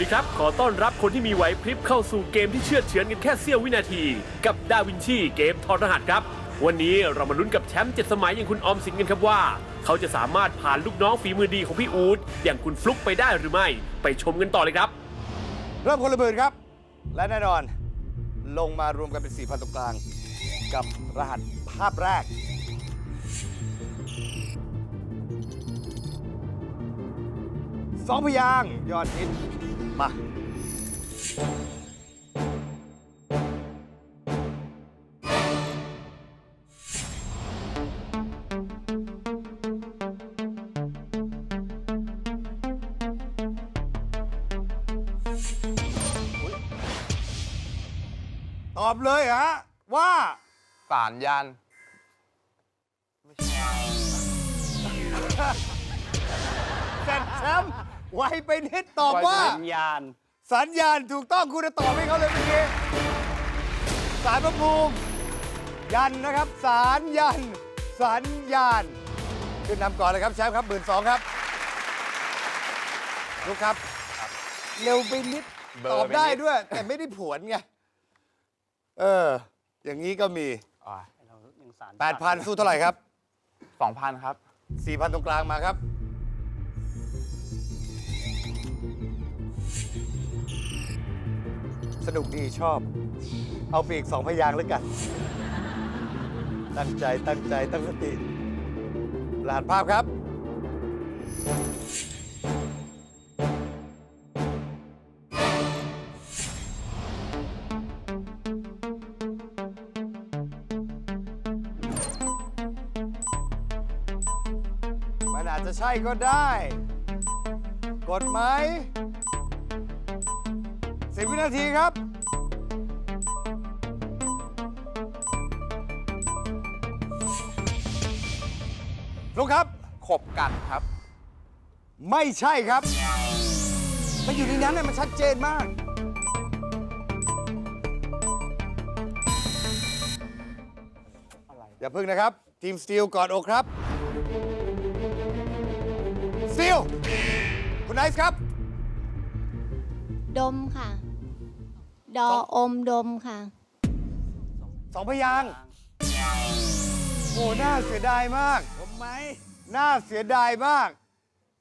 สวัสดีครับ ขอต้อนรับคนที่มีไหวพริบเข้าสู่เกมที่เชื่อเฉือนกันแค่เสี้ยววินาที กับดาวินชีเกมทอรหัสครับ วันนี้เรามาลุ้นกับแชมป์เจ็ดสมัยอย่างคุณออมสินกันครับว่า เขาจะสามารถผ่านลูกน้องฝีมือดีของพี่อู๊ดอย่างคุณฟลุกไปได้หรือไม่ ไปชมกันต่อเลยครับ เริ่มคนละหมื่นครับ และแน่นอน ลงมารวมกันเป็น4,000ตรงกลาง กับรหัสภาพแรก สองพยางค์ยอดฮิต มา ตอบเลยฮะ ว่า สารยานเสร็จแชมป์ ไวไปนิดตอบว่า สัญญาณ สัญญาณถูกต้องคุณจะตอบให้เขาเลยเมื่อกี้สารพระภูมิยันนะครับ สารยัน สัญญาณ ขึ้นนำก่อนเลยครับแชมป์ครับหมื่นสองครับลูกครับ เร็วไปนิดเบอร์ตอบไปได้นิดด้วย แต่ไม่ได้ผวนไง เออ อย่างนี้ก็มี8,000 สู้เท่าไหร่ครับ สองพันครับ4,000 ตรงกลางมาครับ นุกดีชอบ เอาปีกสองพยางค์แล้วกัน ตั้งใจตั้งใจตั้งสติรหัสภาพครับ มันอาจจะใช่ก็ได้ กดไหม สิบวินาทีครับ ลุกครับ ขบกันครับ ไม่ใช่ครับ มันอยู่ในนั้นน่ะมันชัดเจนมาก อย่าพึ่งนะครับ ทีมสตีลกอดอกครับ สตีล คุณไอซ์ครับ ดมค่ะ ดอสองอมดมค่ะ สองพยางค์โอ้น่าเสียดายมาก ผมไหมน่าเสียดายมาก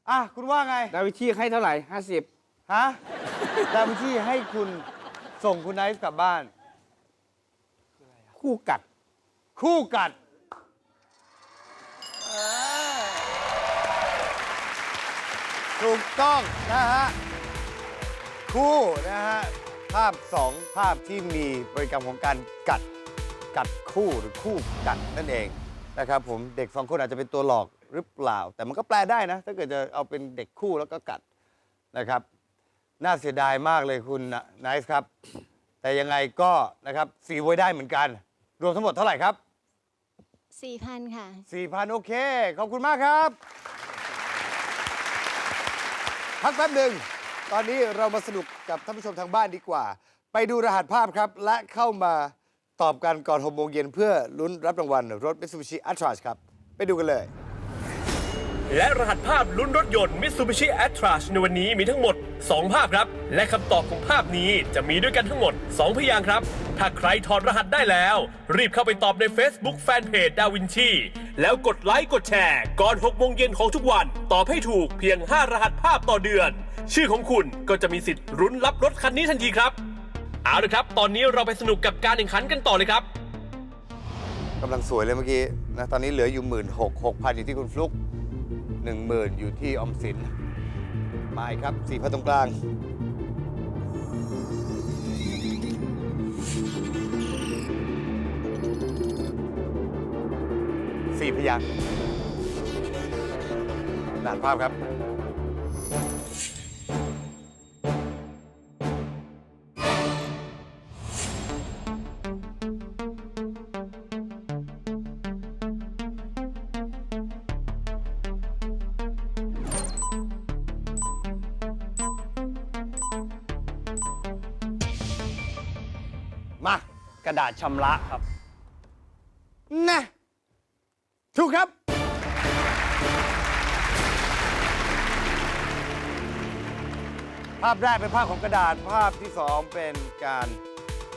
อะ คุณว่าไง ดาวิชีให้เท่าไหร่ห้าสิบฮะ ดาวินชีให้คุณส่งคุณไนซ์กลับบ้าน คู่กัด คู่กัด ถูกต้องนะฮะ คู่นะฮะ ภาพสองภาพที่มีบริกรรมของการกัดกัดคู่หรือคู่กัดนั่นเองนะครับผมเด็กสองคนอาจจะเป็นตัวหลอกหรือเปล่า แต่มันก็แปลได้นะ ถ้าเกิดจะเอาเป็นเด็กคู่แล้วก็กัดนะครับ น่าเสียดายมากเลยคุณไนซ์ครับ แต่ยังไงก็นะครับสีไว้ได้เหมือนกัน รวมทั้งหมดเท่าไหร่ครับ 4,000 ค่ะ 4,000 โอเค ขอบคุณมากครับ พักแป๊บหนึ่ง ตอนนี้เรามาสนุกกับท่านผู้ชมทางบ้านดีกว่า ไปดูรหัสภาพครับ และเข้ามาตอบกันก่อน6โมงเย็นเพื่อลุ้นรับรางวัลรถ Mitsubishi a t r a ครับ ไปดูกันเลย และรหัสภาพลุ้นรถยนต์ Mitsubishi a t r a s ในวันนี้มีทั้งหมด 2 ภาพครับ และคำตอบของภาพนี้จะมีด้วยกันทั้งหมด 2 พยางค์ครับ ถ้าใครถอดรหัสได้แล้ว รีบเข้าไปตอบใน Facebook Fanpage ดาวินชี แล้วกดไลค์กดแชร์ก่อน6โมงเย็นของทุกวัน ตอบให้ถูกเพียง 5 รหัสภาพต่อเดือน ชื่อของคุณก็จะมีสิทธิ์รุ้นรับรถคันนี้ทันทีครับ เอาละครับ ตอนนี้เราไปสนุกกับการแข่งขันกันต่อเลยครับ กำลังสวยเลยเมื่อกี้นะตอนนี้เหลืออยู่หมื่นหกหกพันอยู่ที่คุณฟลุกหนึ่งหมื่นอยู่ที่ออมสินมาอีกครับสี่พันตรงกลาง สี่พยางค์ด่านภาพครับ มากระดาษชำระครับาพแรกเป็นภาพของกระดาษ ภาพที่สองเป็นการ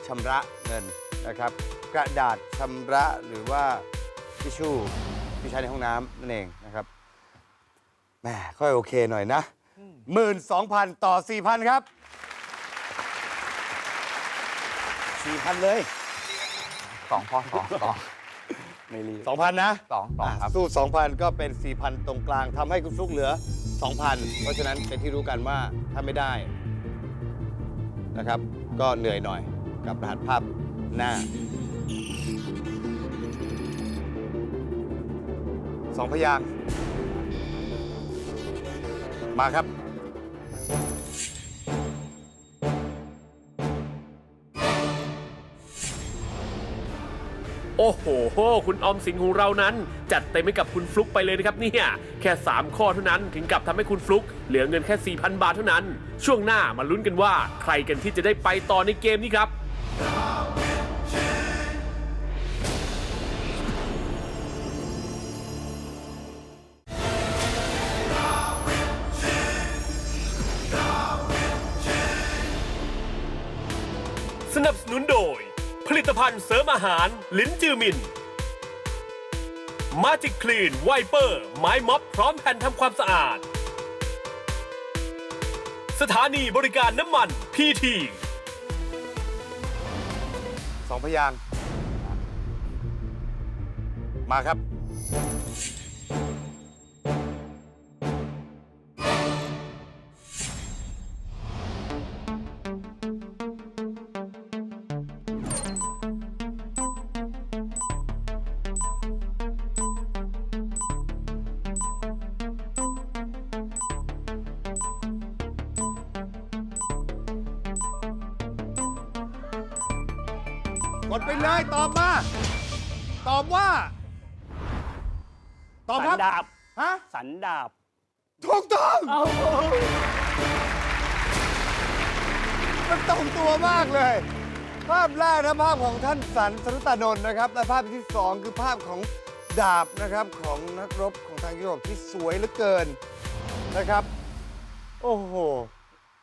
ชำระเงินนะครับ กระดาษชำระหรือว่าทิชชู่ที่ใช้ในห้องน้ำนั่นเองนะครับแหมค่อยโอเคหน่อยนะหมื่นสองพันต่อสี่พันครับสี่พันเลยสองพอสองสองไม่รีบสองพันนะสองสองครับ สู้2,000ก็เป็น4,000ตรงกลางทำให้คุณฟลุกเหลือ 2,000 เพราะฉะนั้นเป็นที่รู้กันว่าถ้าไม่ได้นะครับ ก็เหนื่อยหน่อยกับรหัสภาพหน้า สองพยางค์มาครับ อ้โห คุณออมสินของเรานั้น จัดเต็มให้กับคุณฟลุกไปเลยนะครับเนี่ยแค่ 3 ข้อเท่านั้นถึงกับทำให้คุณฟลุกเหลือเงินแค่ 4,000 บาทเท่านั้น ช่วงหน้ามาลุ้นกันว่า ใครกันที่จะได้ไปต่อในเกมนี้ครับ หาร ลิ้นจือมิน มาจิกคลีนไวเปอร์ ไม้ม็อบพร้อมแผ่นทำความสะอาด สถานีบริการน้ำมันพีทีสองพยางมาครับ ตอบคสัรับนดาบ ฮะ สันดาบ ถูกต้อง มันตรงตัวมากเลย ภาพแรกนะภาพของท่านสันสรุตานนท์นะครับ และภาพที่สองคือภาพของดาบนะครับของนักรบของทางยุโรปที่สวยเหลือเกินนะครับ โอ้โห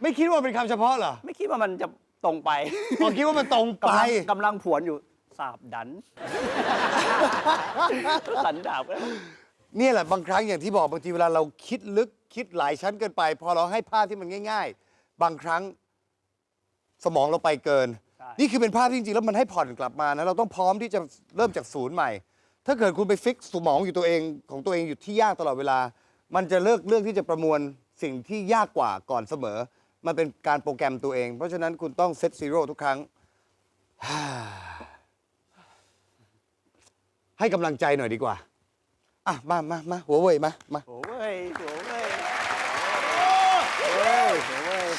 ไม่คิดว่าเป็นคำเฉพาะเหรอไม่คิดว่ามันจะตรงไปผมคิดว่ามันตรงไป กำลังกำลังผวนอยู่สาบดัน สันดาบก็ เนี่ยแหละบางครั้งอย่างที่บอกบางทีเวลาเราคิดลึกคิดหลายชั้นเกินไป พอเราให้ภาพที่มันง่าย ๆ บางครั้งสมองเราไปเกิน ใช่ นี่คือเป็นภาพที่จริงๆแล้วมันให้ผ่อนกลับมานะเราต้องพร้อมที่จะเริ่มจากศูนย์ใหม่ ถ้าเกิดคุณไปฟิกสมองอยู่ตัวเองของตัวเองอยู่ที่ยากตลอดเวลา มันจะเลิกเรื่องที่จะประมวลสิ่งที่ยากกว่าก่อนเสมอ มันเป็นการโปรแกรมตัวเอง เพราะฉะนั้นคุณต้องเซตซีโร่ทุกครั้ง ให้กำลังใจหน่อยดีกว่า อะมามามาหัวเว่ยมามาโอ้ยโอ้ยโอ้ยโอ้ย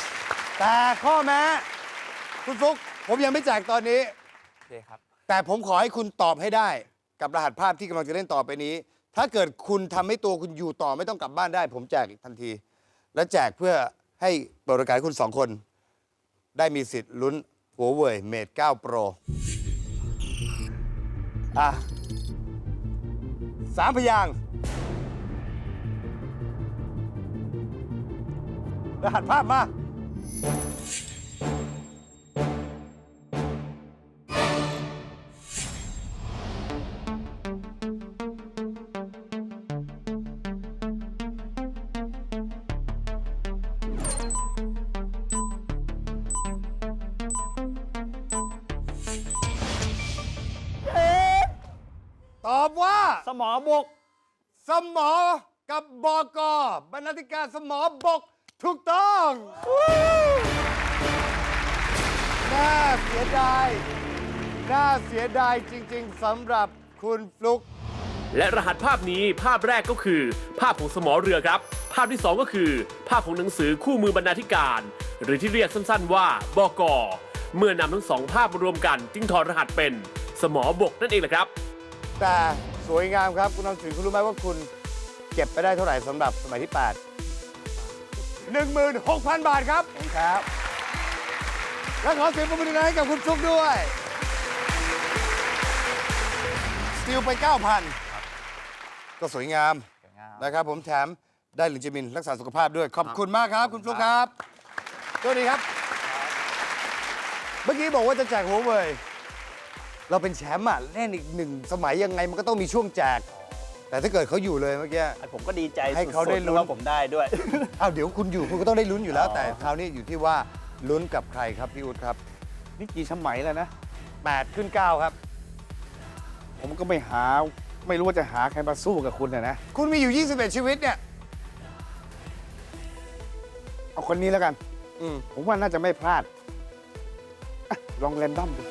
แต่ข้อแม้คุณฟลุกผมยังไม่แจกตอนนี้ โอเคครับ แต่ผมขอให้คุณตอบให้ได้ กับรหัสภาพที่กำลังจะเล่นต่อไปนี้ ถ้าเกิดคุณทำให้ตัวคุณอยู่ต่อไม่ต้องกลับบ้านได้ ผมแจกอีกทันที และแจกเพื่อให้เปิดโอกาสให้คุณสองคน ได้มีสิทธิ์ลุ้นหัวเว่ยเมด9 Pro อะ สามพยางค์รหัสภาพมา มอบก สมอ กับบอกบรรณาธิการสมอบก ถูกต้องน่าเสียดาย น่าเสียดายจริง ๆสำหรับคุณฟลุก และรหัสภาพนี้ภาพแรกก็คือ ภาพของสมอเรือครับ ภาพที่ 2 ก็คือ ภาพของหนังสือคู่มือบรรณาธิการ หรือที่เรียกสั้นๆว่าบก เมื่อนำทั้งสองภาพมารวมกัน จึงถอดรหัสเป็นสมอบกนั่นเองแหละครับ แต่ สวยงามครับ คุณนำสินคุณรู้ไหมว่าคุณเก็บไปได้เท่าไหร่สำหรับสมัยที่ 8 16,000 บาทครับ ครับ และขอเสียงปรบมือดังๆให้กับคุณฟลุกด้วยติลไป 9,000 ก็สวยงามสวยงามนะครับ ผมแถมได้ลินจิมินรักษาสุขภาพด้วย ขอบคุณมากครับ คุณฟลุ๊กครับสวัสดีครับ เมื่อกี้บอกว่าจะแจกหัวเว่ย เราเป็นแชมป์อะเล่นอีกหนึ่งสมัยยังไงมันก็ต้องมีช่วงแจก แต่ถ้าเกิดเขาอยู่เลยเมื่อกี้ ผมก็ดีใจให้เขาได้สุๆลุ้นว่าผมได้ด้วย อ้าวเดี๋ยวคุณอยู่คุณก็ต้องได้ลุ้นอยู่แล้วอ๋อแต่คราวนี้อยู่ที่ว่าลุ้นกับใครครับพี่อุดครับนี่กี่สมัยแล้วนะ 8ขึ้น9ครับ ผมก็ไม่หาไม่รู้ว่าจะหาใครมาสู้กับคุณนะนะ คุณมีอยู่ 21 ชีวิตเนี่ยเอาคนนี้แล้วกัน อืมผมว่าน่าจะไม่พลาดอะลองแรนดอมดู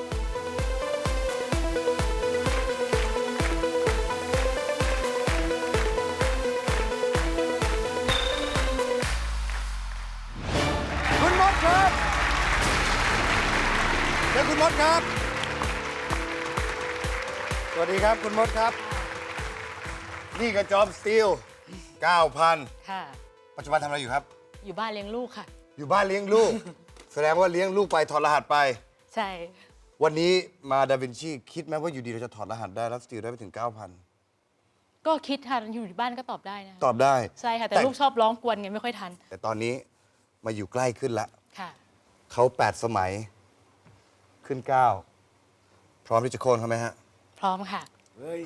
ดครับ สวัสดีครับคุณมดครับ นี่กระจอมสตีล9,000 ค่ะ ปัจจุบันทำอะไรอยู่ครับ อยู่บ้านเลี้ยงลูกค่ะ อยู่บ้านเลี้ยงลูก แสดงว่าเลี้ยงลูกไปถอดรหัสไป ใช่ วันนี้มาดาวินชีคิดไหมว่าอยู่ดีเราจะถอดรหัสได้แล้วสตีลได้ไปถึง 9,000 ก็คิดค่ะอยู่ที่บ้านก็ตอบได้นะตอบได้ ใช่ค่ะ แต่ลูกชอบร้องกวนไงไม่ค่อยทันแต่ตอนนี้มาอยู่ใกล้ขึ้นละ ค่ะ เขา 8 สมัย ขึ้น9พร้อมที่จะโค่นเขาไหมฮะ พร้อมค่ะ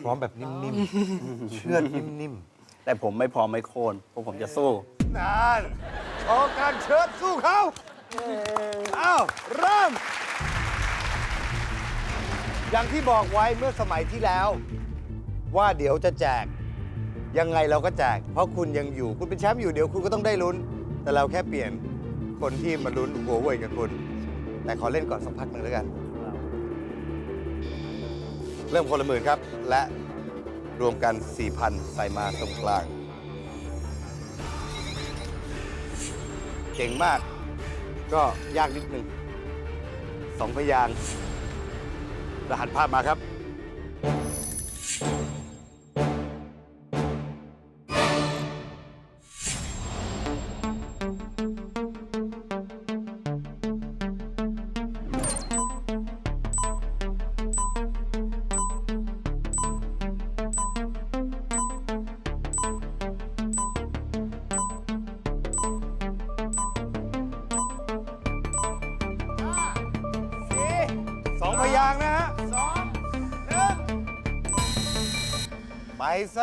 พร้อมแบบนิ่มๆ เชื่อดนิ่มแต่ผมไม่พร้อมไม่โค่นเพราะผมจะสู้ ๆนานโชว์การเชิดสู้เขาอ้าวเริ่ม อย่างที่บอกไว้เมื่อสมัยที่แล้ว ว่าเดี๋ยวจะแจก ยังไงเราก็แจก เพราะคุณยังอยู่คุณเป็นแชมป์อยู่เดี๋ยวคุณก็ต้องได้ลุ้น แต่เราแค่เปลี่ยนคนที่มาลุ้นหัวเว่ยกับคุณ แต่ขอเล่นก่อนสักพักหนึ่งแล้วกัน เริ่มคนละหมื่นครับ และรวมกัน 4,000 ใส่มาตรงกลาง เก่งมาก ก็ยากนิดหนึ่งสองพยางค์รหัสภาพมาครับ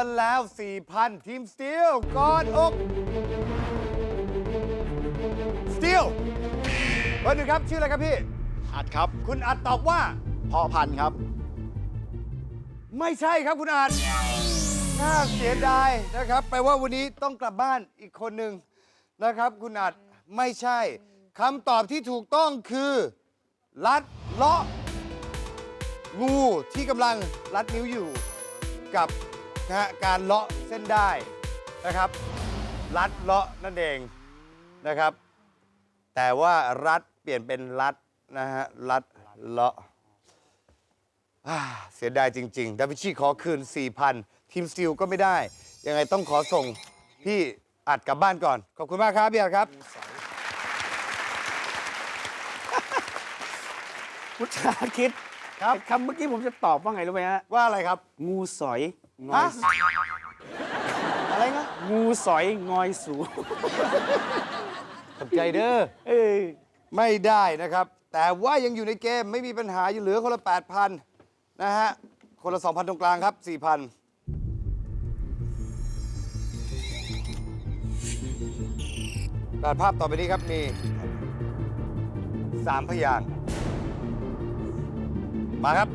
ไปซะแล้ว 4,000 ทีมสตีลกอดอกสตีลเบอร์หนึ่งครับ ชื่ออะไรครับพี่ อัดครับ คุณอัดตอบว่าพอพันธุ์ครับ ไม่ใช่ครับคุณอาจน่าเสียดายนะครับแปลว่าวันนี้ต้องกลับบ้านอีกคนหนึ่งนะครับ คุณอาจไม่ใช่คำตอบที่ถูกต้องคือ ลัดเลาะ งูที่กำลังรัดนิ้วอยู่กับ นะฮะการเลาะเส้นได้นะครับ รัดเลาะนั่นเองนะครับ แต่ว่ารัดเปลี่ยนเป็นรัดนะฮะรัดเลาะอ่าเสียดายจริงๆดาวินชีขอคืน 4,000 ทีมสตีลก็ไม่ได้ ยังไงต้องขอส่งพี่อัดกลับบ้านก่อน ขอบคุณมากครับพี่อัดครับพุทธาคิดครับไอ้คำเมื่อกี้ผมจะตอบว่าไงรู้ไหมฮะ ว่าอะไรครับ งูสอย งอฮะยอะไรนะงูสอยงอยสูขอบใจเด้อเอ้ยไม่ได้นะครับ แต่ว่ายังอยู่ในเกมไม่มีปัญหาอยู่เหลือคนละ 8,000 นะฮะ คนละ 2,000 ตรงกลางครับ 4,000ตัดภาพต่อไปนี้ครับมี 3 พยางค์มาครับ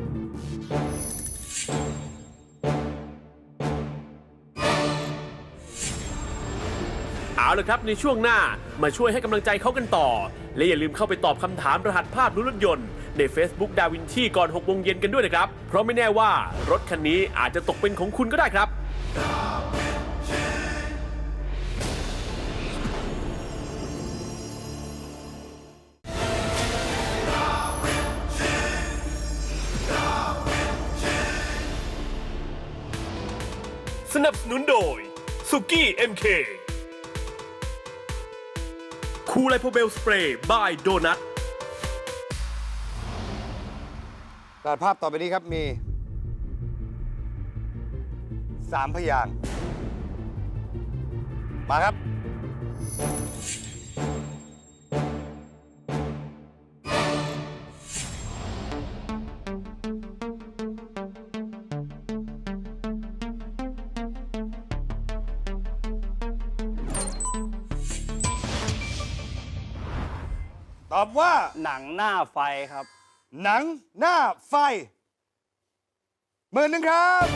เอาละครับในช่วงหน้ามาช่วยให้กำลังใจเขากันต่อ และอย่าลืมเข้าไปตอบคำถามรหัสภาพรถยนต์ ใน Facebook ดาวินชีก่อน6โมงเย็นกันด้วยนะครับ เพราะไม่แน่ว่ารถคันนี้อาจจะตกเป็นของคุณก็ได้ครับ สนับสนุนโดยสุกี้ MK คู ไลโพเบลสเปรย์บายโดนัทตัดภาพต่อไปนี้ครับมีสามพยางค์มาครับ ว่า หนังหน้าไฟครับ หนังหน้าไฟหมื่นหนึ่งครับ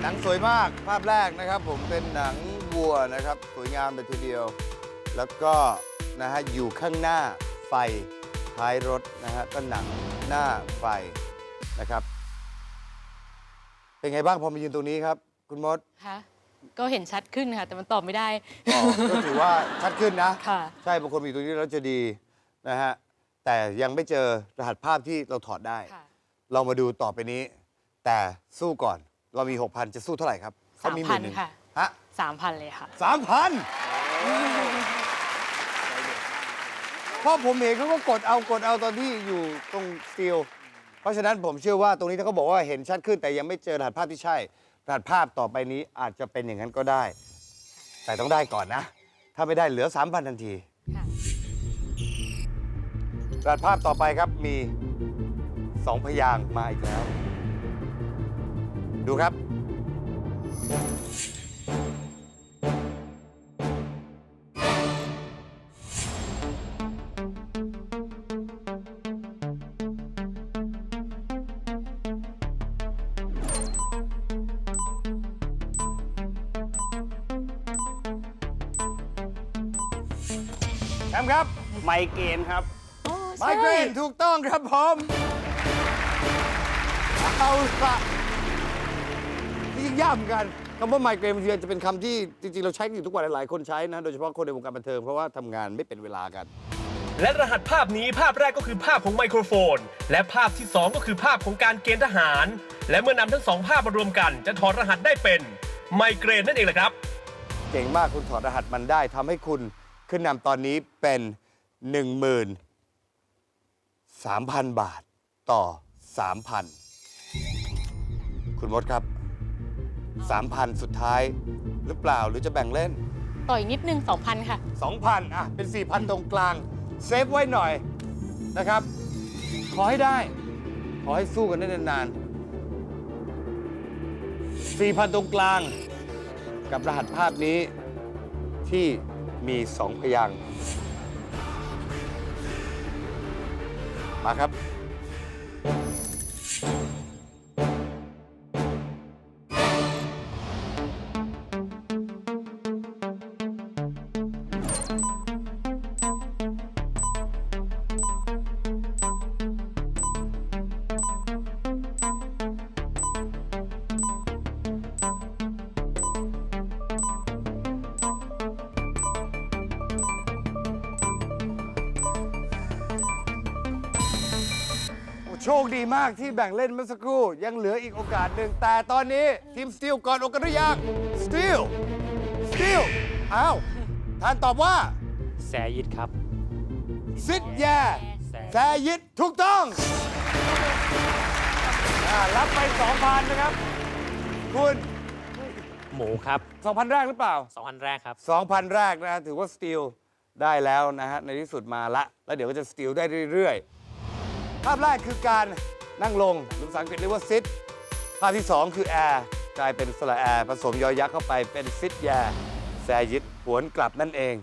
หนังสวยมากภาพแรกนะครับ ผมเป็นหนังวัวนะครับ สวยงามเลยทีเดียว แล้วก็นะฮะอยู่ข้างหน้าไฟท้ายรถนะฮะก็หนังหน้าไฟนะครับ เป็นไงบ้างพอมายืนตรงนี้ครับ คุณมด ค่ะ ก็เห็นชัดขึ้นค่ะ แต่มันตอบไม่ได้ อ๋อก็ถือว่าชัดขึ้นนะ ค่ะ ใช่บางคนมีตรงนี้แล้วจะดีนะฮะ แต่ยังไม่เจอรหัสภาพที่เราถอดได้ ค่ะ เรามาดูต่อไปนี้ แต่สู้ก่อนเรามี 6,000 จะสู้เท่าไหร่ครับเขามีหมื่นหนึ่ง3,000ค่ะ ฮะสามพันเลยค่ะ สามพันเพราะผมเห็นเขาก็กดเอากดเอาตอนที่อยู่ตรงสตีลเพราะฉะนั้นผมเชื่อว่าตรงนี้ถ้าเขาบอกว่าเห็นชัดขึ้นแต่ยังไม่เจอรหัสภาพที่ใช่ รหัสภาพต่อไปนี้อาจจะเป็นอย่างนั้นก็ได้ แต่ต้องได้ก่อนนะ ถ้าไม่ได้เหลือ 3,000 ทันทีค่ะรหัสภาพต่อไปครับมีสองพยางค์มาอีกแล้ว ดูครับ เกรนครับไมเกรนถูกต้องครับผมเอาละนี่ยิ่งยากเหมือนกันคำว่าไมเกรนบางทีจะเป็นคำที่จริง ๆ เราใช้กันอยู่ทุกวันหลายๆคนใช้นะ โดยเฉพาะคนในวงการบันเทิงเพราะว่าทำงานไม่เป็นเวลากัน และรหัสภาพนี้ภาพแรกก็คือภาพของไมโครโฟน และภาพที่ 2 ก็คือภาพของการเกณฑ์ทหาร และเมื่อนำทั้งสองภาพมารวมกัน จะถอดรหัสได้เป็นไมเกรนนั่นเองแหละครับ เก่งมากคุณถอดรหัสมันได้ทำให้คุณขึ้นนำตอนนี้เป็น 13,000 บาทต่อ 3,000 คุณมดครับ 3,000 สุดท้ายหรือเปล่าหรือจะแบ่งเล่น ต่ออีกนิดนึงสองพันค่ะ 2,000 อะ เป็น 4,000 ตรงกลาง เซฟไว้หน่อยนะครับ ขอให้ได้ ขอให้สู้กันได้นานๆ 4,000 ตรงกลาง กับรหัสภาพนี้ที่มี 2 พยางค์ มาครับ โอ้โชคดีมากที่แบ่งเล่นเมื่อสักครู่ ยังเหลืออีกโอกาสหนึ่งแต่ตอนนี้ทีมสตีลก่อนโอกาสหรือยังสตีลสตีลอ้าวท่านตอบว่าแซยิดครับ ซิดแย่แซยิดถูกต้องอ่ารับไป2,000นะครับ คุณหมูครับ2,000แรกหรือเปล่า สองอันแรกครับ 2,000 แรกนะฮะถือว่าสตีลได้แล้วนะฮะ ในที่สุดมาละ แล้วเดี๋ยวก็จะสตีลได้เรื่อยๆ ภาพแรกคือการนั่งลงหรือภาษาอังกฤษเรียกว่าซิดภาพที่ 2 คือแอร์กลายเป็นสระแอร์ผสมยอยักษ์เข้าไปเป็นซิดแยแซยิดหวนกลับนั่นเอง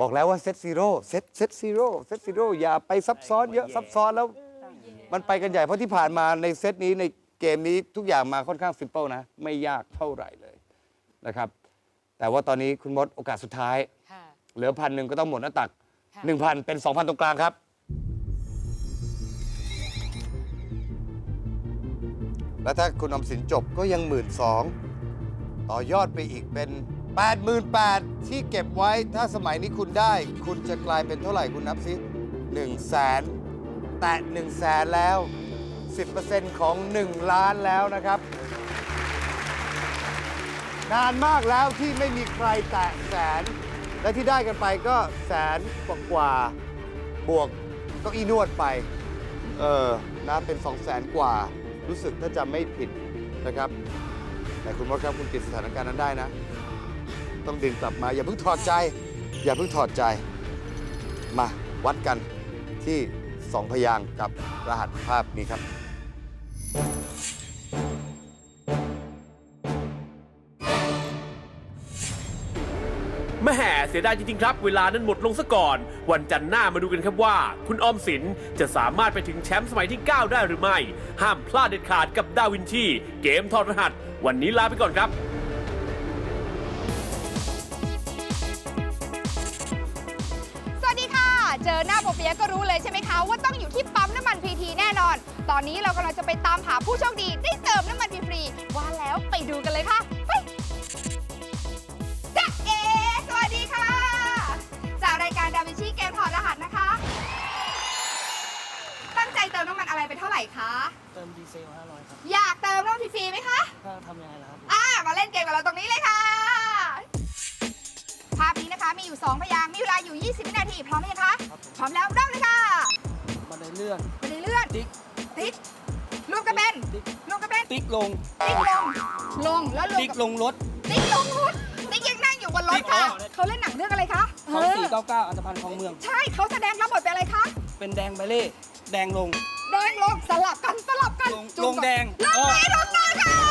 บอกแล้วว่าเซตซีโร่เซตเซตซีโร่เซตซีโร่อย่าไปซับซ้อนเยอะซับซ้อนแล้ว มันไปกันใหญ่เพราะที่ผ่านมาในเซตนี้ในเกมนี้ทุกอย่างมาค่อนข้างซิมเปิลนะ ไม่ยากเท่าไหร่เลยนะครับ แต่ว่าตอนนี้คุณมดโอกาสสุดท้ายค่ะเหลือพันหนึ่งก็ต้องหมดหน้าตัก ค่ะ 1,000 เป็น 2,000 ตรงกลางครับ แล้วถ้าคุณออมสินจบก็ยังหมื่นสองต่อยอดไปอีกเป็น 88,000ที่เก็บไว้ถ้าสมัยนี้คุณได้ คุณจะกลายเป็นเท่าไหร่คุณนับซิ1แสนแตะ1แสนแล้ว 10%ของ 1 ล้านแล้วนะครับ นานมากแล้วที่ไม่มีใครแตะแสน และที่ได้กันไปก็แสนกว่ากว่าบวกเก็อีนวดไป เออนะเป็น2 0 0แสนกว่า รู้สึกถ้าจะไม่ผิดนะครับ แต่คุณมดครับคุณปิดสถานการณ์นั้นได้นะ ต้องดึงกลับมา อย่าเพิ่งถอดใจ อย่าเพิ่งถอดใจ มาวัดกันที่ 2 พยางค์กับรหัสภาพนี้ครับ เสียดายจริงๆครับ เวลานั้นหมดลงซะก่อน วันจันทร์หน้ามาดูกันครับว่า คุณออมสินจะสามารถไปถึงแชมป์สมัยที่ 9 ได้หรือไม่ ห้ามพลาดเด็ดขาดกับดาวินชีเกมทอดรหัส วันนี้ลาไปก่อนครับสวัสดีค่ะ เจอหน้าโปเปียะก็รู้เลยใช่ไหมคะว่าต้องอยู่ที่ปั๊มน้ำมันพีทีแน่นอน ตอนนี้เรากำลังจะไปตามหาผู้โชคดีได้เติมน้ำมันฟรีๆว่าแล้วไปดูกันเลยค่ะไปจ๊ะ ใจเติมน้ำมันอะไรไปเท่าไหร่คะ เติมดีเซล500ครับอยากเติมน้ำมันฟรีๆไหมคะ ถ้าทำยังไงล่ะครับ อ่ามาเล่นเกมกับเราตรงนี้เลยค่ะ ภาพนี้นะคะมีอยู่ 2 พยางค์มีเวลาอยู่ 20 วินาที พร้อมไหมคะพร้อมแล้วเริ่มเลยค่ะบันไดเลื่อน ไปเลื่อนติ๊ก ติ๊กรวมกันเป็นติ๊ก รวมกันเป็นติ๊กลงติ๊กลง ลงแล้วรวมติ๊กกับลงรถ ติ๊กลงรถติ๊กยังนั่งอยู่บนรถค่ะเขาเล่นหนังเรื่องอะไรคะสองสี่เอเก้าอเก้าอันธพันธ์ของเมือง ใช่เขาแสดงรับบทเป็นอะไรคะ เป็นแดงใบเล่ แดงลง แดงลงสลับกันสลับกันลงจุ่มลงแดง ลงอ๋อแดงลงเลยค่ะ